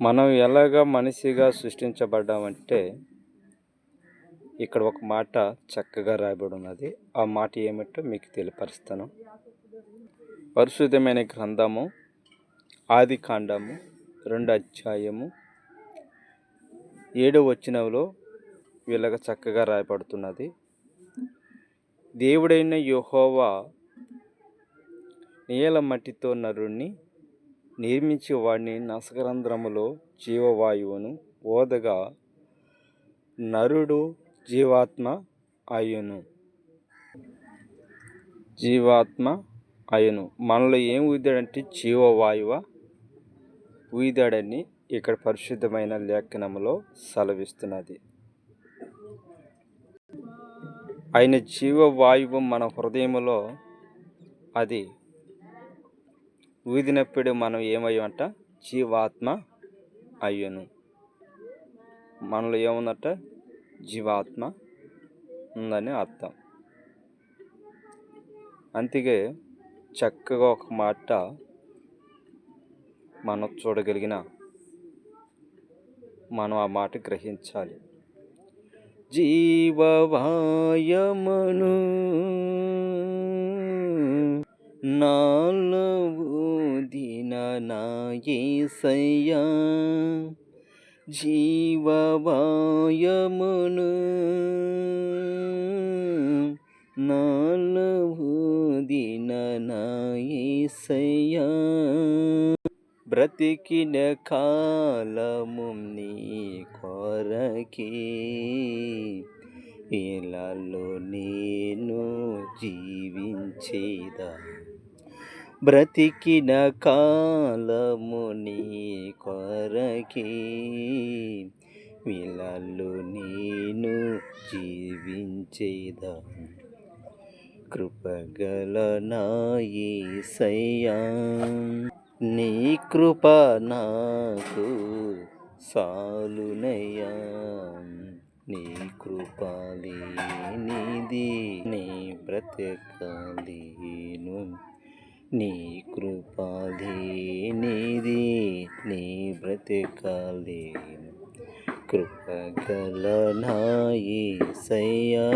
మనం ఎలాగ మనిషిగా సృష్టించబడ్డామంటే ఇక్కడ ఒక మాట చక్కగా రాయబడి ఉన్నది ఆ మాట ఏమిటో మీకు తెలియపరుస్తాను. పరిశుద్ధమైన గ్రంథము ఆది కాండము రెండు అధ్యాయము ఏడో వచ్చినలో వీళ్ళగా చక్కగా రాయబడుతున్నది. దేవుడైన యోహోవా నీల మట్టితో నరుణ్ణి నిర్మించి వాడిని నసకరంధ్రములో జీవవాయువును ఓదగా నరుడు జీవాత్మ అయ్యును. జీవాత్మ అయ్యును. మనలో ఏం ఊదాడంటే జీవవాయువ ఊదాడని ఇక్కడ పరిశుద్ధమైన లేఖనములో సెలవిస్తున్నది. ఆయన జీవవాయువు మన హృదయంలో అది ఊదినప్పుడు మనం ఏమయ్యంట జీవాత్మ అయ్యను. మనలో ఏముందట? జీవాత్మ ఉందని అర్థం. అందుకే చక్కగా ఒక మాట మనం చూడగలిగిన మనం ఆ మాట గ్రహించాలి. జీవవాయమను నాలో నాయసయ్యా జీవవాయమును నాలవు దిన నాయసయ్యా బ్రతికిన కాలము నీ కొరకే ఇలాలో నేను జీవించేదా. బ్రతికిన కాలము నీ కొరకే. విలాలు నేను జీవించేదా. కృపగల నాయసయ్యా నీ కృప నాకు సాలునయ్యా. నీ కృప లేనిది నీ బ్రతకలేను. నీ కృపాధీనిది నీ బ్రతకలేను కృపగల నాయసయ్యా.